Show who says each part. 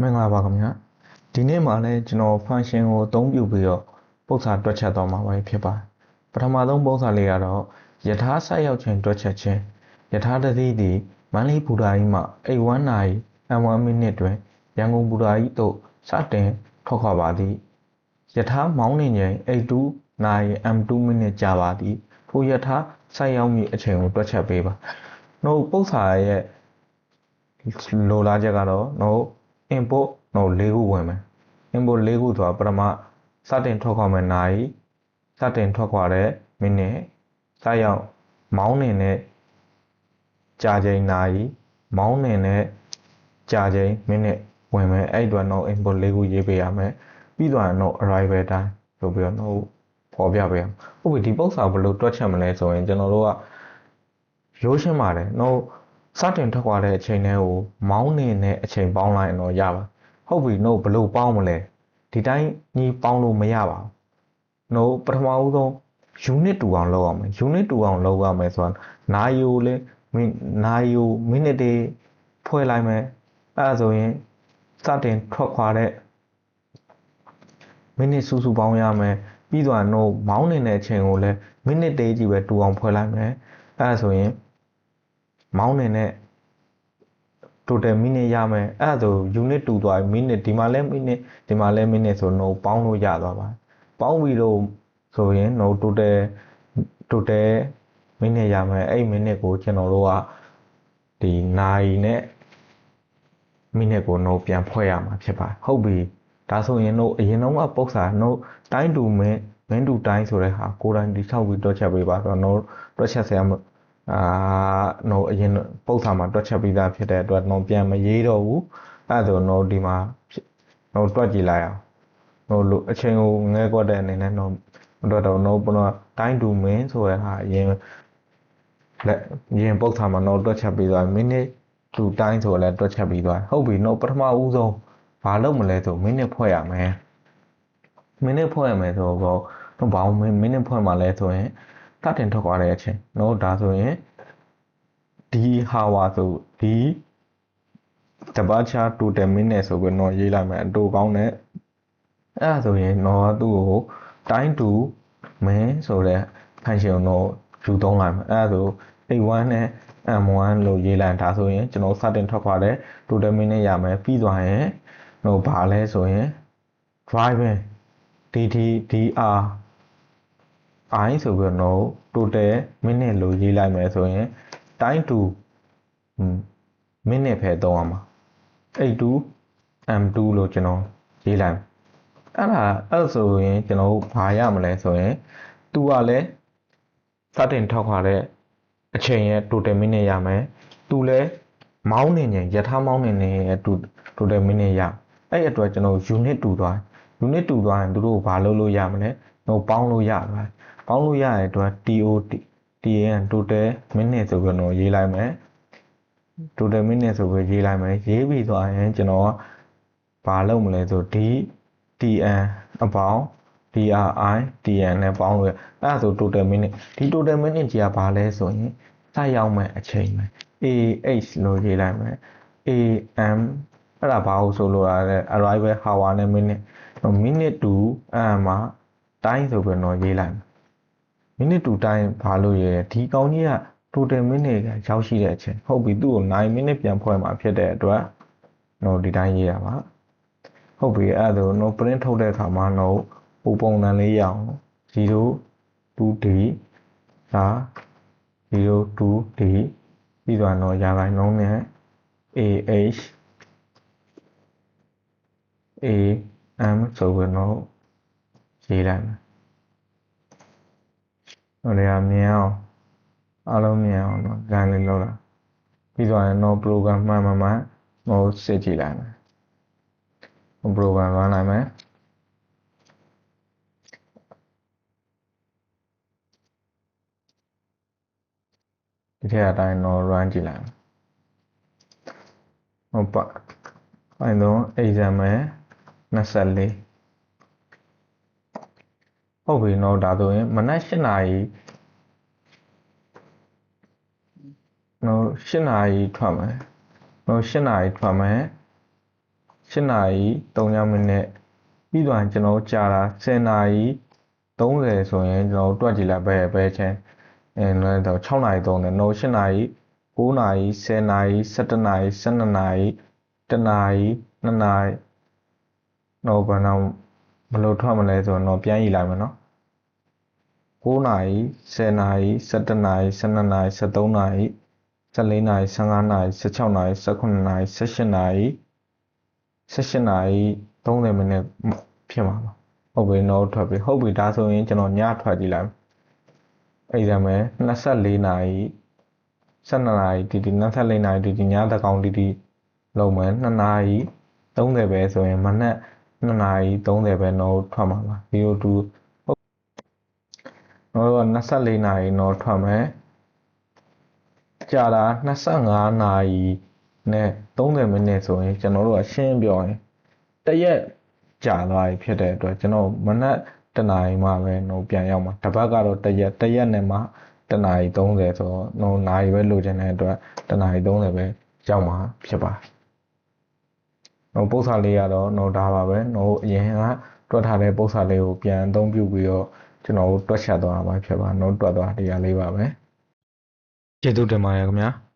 Speaker 1: မင်္ဂလာပါခင်ဗျာဒီနေ့မှာလည်းကျွန်တော် function ကိုအသုံးပြုပြီးတော့ပု္ပ္ပာတွက်ချက်သွားမှာပဲဖြစ်ပါတယ်ပထမဆုံးပု္ပ္ပာလေးကတော့ယထာဆက်ရောက်ခြင်းတွက်ချက်ခြင်းယထာတတိသည်မန္တလေးဘူတာကြီးမှ81နာရီ M1 မိနစ်တွင်ရန်ကုန်ဘူတာကြီးသို့စတင်ထွက်ခွာပါသည်ယထာမောင်းနေချိန်82နာရီ M2 မိနစ်ကြာပါသည်ထိုယထာဆက်ရောက်မည့်အချိန်ကိုတွက်ချက်ပေးပါနှုတ်ပု္ပ္ပာရဲ့လိုလားချက်ကတော့နှုတ် input တော့၄ခုဝင်မယ် input ၄ခုဆိုတာပထမစတင်ထွက်ခွာမဲ့နိုင်စတင်ထွက်ခွာတဲ့မိနစ်စရောက်မောင်းနေတဲ့ကြာချိန်နိုင်မောင်းနေတဲ့ကြာချိန်မိနစ်ဝင်မယ်အဲ့အတွက်တော့ input ၄ခုရေးပေးရမယ်ပြီးတော့တော့ arrival time ဆိုပြီးတော့တော့ပေါ်ပြပေးရမယ်ဟုတ်ပြီဒီပု္ပ္ပာဘယ်လိုတွက်ချက်မလဲဆိုရင်ကျွန်တော်တို့ကရိုးရှင်းပါတယ်တော့ စတင်ထွက်ခွာတဲ့အချိန်တွေကိုမောင်းနေတဲ့အချိန်ပေါင်းလိုက်ရင်တော့ရပါဟုတ်ပြီ no ဘယ်လိုပေါင်းမလဲဒီတိုင်းညီပေါင်းလို့မရပါဘူး no ပထမဦးဆုံး unit တူအောင်လုပ်အောင်မယ် unit တူအောင်လုပ်ရမယ်ဆိုတာနာယိုလေနာယိုမိနစ်တွေဖွဲ့လိုက်မယ်အဲဒါဆိုရင်စတင်ထွက်ခွာတဲ့မိနစ်စုစုပေါင်းရမယ်ပြီးတော့ no မောင်းနေတဲ့အချိန်ကိုလည်းမိနစ်တေးကြီးပဲတူအောင်ဖွဲ့လိုက်မယ်အဲဒါဆိုရင် မောင်းနေတဲ့ total minute ရမယ်အဲ့ဒါဆို unit တူသွားပြီ minute ဒီမှာလဲ minute ဒီမှာလဲ minute ဆိုတော့ပေါင်းလို့ရသွားပါပေါင်းပြီးတော့ဆိုရင် no total total minute ရမယ်အဲ့ minute ကိုကျွန်တော်တို့ကဒီနိုင်နဲ့ minute ကို no ပြန်ဖွဲ့ရမှာဖြစ်ပါဟုတ်ပြီဒါဆိုရင်တို့အရင်တော့ကပုတ်စာတို့တိုင်းတူမင်းမင်းတူတိုင်းဆိုတဲ့ဟာကိုယ်တိုင်ဒီထောက်ပြီးတွက်ချက်ပေးပါဆိုတော့တွက်ချက်ဆရာ အာတော့အရင်ပုတ်စာမှာတွက်ချက်ပြီးသားဖြစ်တဲ့အတွက်တော့ပြန်မရေးတော့ဘူးအဲ့ဒါဆိုတော့ဒီမှာတော့တွက်ကြည့်လိုက်အောင်တော့အချိန်ကိုငဲကွက်တဲ့အနေနဲ့တော့တော့တော့တော့ဘုရားတိုင်းတူမင်းဆိုတဲ့ဟာအရင်လက်ရင်ပုတ်စာမှာတော့တွက်ချက်ပြီးသွားမိနစ်တူတိုင်းဆိုလည်းတွက်ချက်ပြီးသွားဟုတ်ပြီတော့ပထမဦးဆုံးဘာလုပ်မလဲဆိုမိနစ်ဖွဲ့ရမယ်မိနစ်ဖွဲ့ရမယ်ဆိုတော့တော့ဘာမိနစ်ဖွဲ့မှာလဲဆိုရင်စတင်ထွက်သွားတဲ့အချိန်နော်ဒါဆိုရင် ဒီဟာဝါဆိုဒီတပတ်ချာ total minute ဆိုပြီးတော့ရေးလိုက်မယ်အတူကောင်းတဲ့အဲ့ဒါဆိုရင်တော့သူ့ကို time to min ဆိုတဲ့ function တော့ယူသုံးလိုက်မယ်အဲ့ဒါဆို a1 နဲ့ m1 လို့ရေးလိုက်ဒါဆိုရင်ကျွန်တော်စတင်ထွက်ခွာတဲ့ total minute ရမယ်ပြီးသွားရင်ဟိုဘာလဲဆိုရင် driving dt dr i ဆိုပြီးတော့ total minute လို့ရေးလိုက်မယ်ဆိုရင် time to minute ပဲသုံးရမှာ82 m2 လို့ကျွန်တော်ရေးလိုက်အဲ့ဒါအဲ့ဆိုရင်ကျွန်တော်ဘာရမလဲဆိုရင်သူကလည်းစတင်ထောက်ခွာတဲ့အချိန်ရဲ့ total minute ရမယ်သူလည်းမောင်းနေရင်ယထာမောင်းနေနေရဲ့ total minute ရအဲ့အတွက်ကျွန်တော် unit တူသွား unit တူသွားရင်သူတို့ဘာလုပ်လို့ရမလဲတော့ပေါင်းလို့ရပါတယ်ပေါင်းလို့ရတဲ့အတွက် TOT TN total minute ဆိုပြီးတော့ရေးလိုက်မယ် total minute ဆိုပြီးရေးလိုက်မယ်ရေးပြီးသွားရင်ကျွန်တော်ဘာလုပ်မလဲဆို D TN အပေါင်း DRI TN နဲ့ပေါင်းလို့အဲ့ဒါဆို total minute ဒီ total minute ကြီးကဘာလဲဆိုရင်စရောက်မဲ့အချိန်ပဲ AH လို့ရေးလိုက်မယ် AM အဲ့ဒါဘာလို့ဆိုလိုတာလဲ arrival hour နဲ့ minute minute to အဲ့မှာ time ဆိုပြီးတော့ရေးလိုက်မယ် မိနစ်တူတိုင်းဘာလို့ရဲဒီကောင်ကြီးက total minute ကရောက်ရှိတဲ့အချိန်ဟုတ်ပြီသူ့ကို9 minute ပြန်ဖွဲ့မှာဖြစ်တဲ့အတွက်တော့ဒီတိုင်းရေးရပါဟုတ်ပြီအဲ့ဒါတော့ print ထုတ်တဲ့အခါမှာတော့ပုံပုံစံလေးရအောင်0 2d ဒါ0 2d ပြီးသွားတော့ရာခိုင်နှုန်းနဲ့ ah am ဆိုပြီးတော့ရေးလိုက်မယ် ဟိုလေကမြင်အောင်အားလုံးမြင်အောင်တော့လမ်းလေးလောက်တာပြီးသွားရင်တော့ program မှန်မှန်မှန်ဟိုစစ်ကြည့်လိုက်မယ်ဟို program run လိုက်မယ်ဒီထက်အတိုင်းတော့ run ကြည့်လိုက်မယ်ဟုတ်ပါအဲ့တော့ example 24 ဟုတ်ပြီနော်ဒါဆိုရင်မနက်၈နာရီနော်၈နာရီထွက်မယ်နော်၈နာရီထွက်မယ်8နာရီ3မိနစ်ပြီးတော့ကျွန်တော်ကြာတာ10နာရီ30ဆိုရင်ကျွန်တော်တွက်ကြည့်လိုက်ပဲပဲချင်းအဲတော့6နာရီ3တယ်နော်8နာရီ9နာရီ10နာရီ17နာရီ12နာရီ1နာရီ2နာရီတော့ဘာနောက် ဘယ်လိုထွက်မလဲဆိုတော့ပြန်ကြည့်လိုက်မယ်နော်9နာရီ10နာရီ17နာရီ12နာရီ13နာရီ14နာရီ15နာရီ16နာရီ18နာရီ18နာရီ18နာရီ30မိနစ်ဖြစ်မှာပါဟုတ်ပြီတော့ထွက်ပြီဟုတ်ပြီဒါဆိုရင်ကျွန်တော်ညထွက်ကြည့်လိုက်အဲ့ဒါမဲ့24နာရီ12နာရီတီတီ24နာရီတီတီညတကောင်တီတီလုံးမယ်2နာရီ30ပဲဆိုရင်မနက် 2နာရီ30ပဲတော့ထွက်မှာပါ02ဟုတ်တော့24နာရီတော့ထွက်မယ်ကြာတာ25နာရီနဲ့30မိနစ်ဆိုရင်ကျွန်တော်တို့ကရှင်းပြောရင်တရက်ကြာသွားပြီဖြစ်တဲ့အတွက်ကျွန်တော်မနက်တနာရီမှပဲတော့ပြန်ရောက်မှာတစ်ပတ်ကတော့တရက်တရက်နဲ့မှတနာရီ30ဆိုတော့တော့နာရီပဲလိုချင်တဲ့အတွက်တနာရီ30ပဲရောက်မှာဖြစ်ပါတယ်။ တော့ပု္ပ္ပာလေးကတော့တော့ဒါပါပဲ။တော့အရင်ကတွက်ထားတဲ့ပု္ပ္ပာလေးကိုပြန်အသုံးပြုပြီးတော့ကျွန်တော်တို့တွက်ချက်သွားမှာဖြစ်ပါ။တော့တွက်သွားတရားလေးပါပဲ။ကျေးဇူးတင်ပါတယ်ခင်ဗျာ။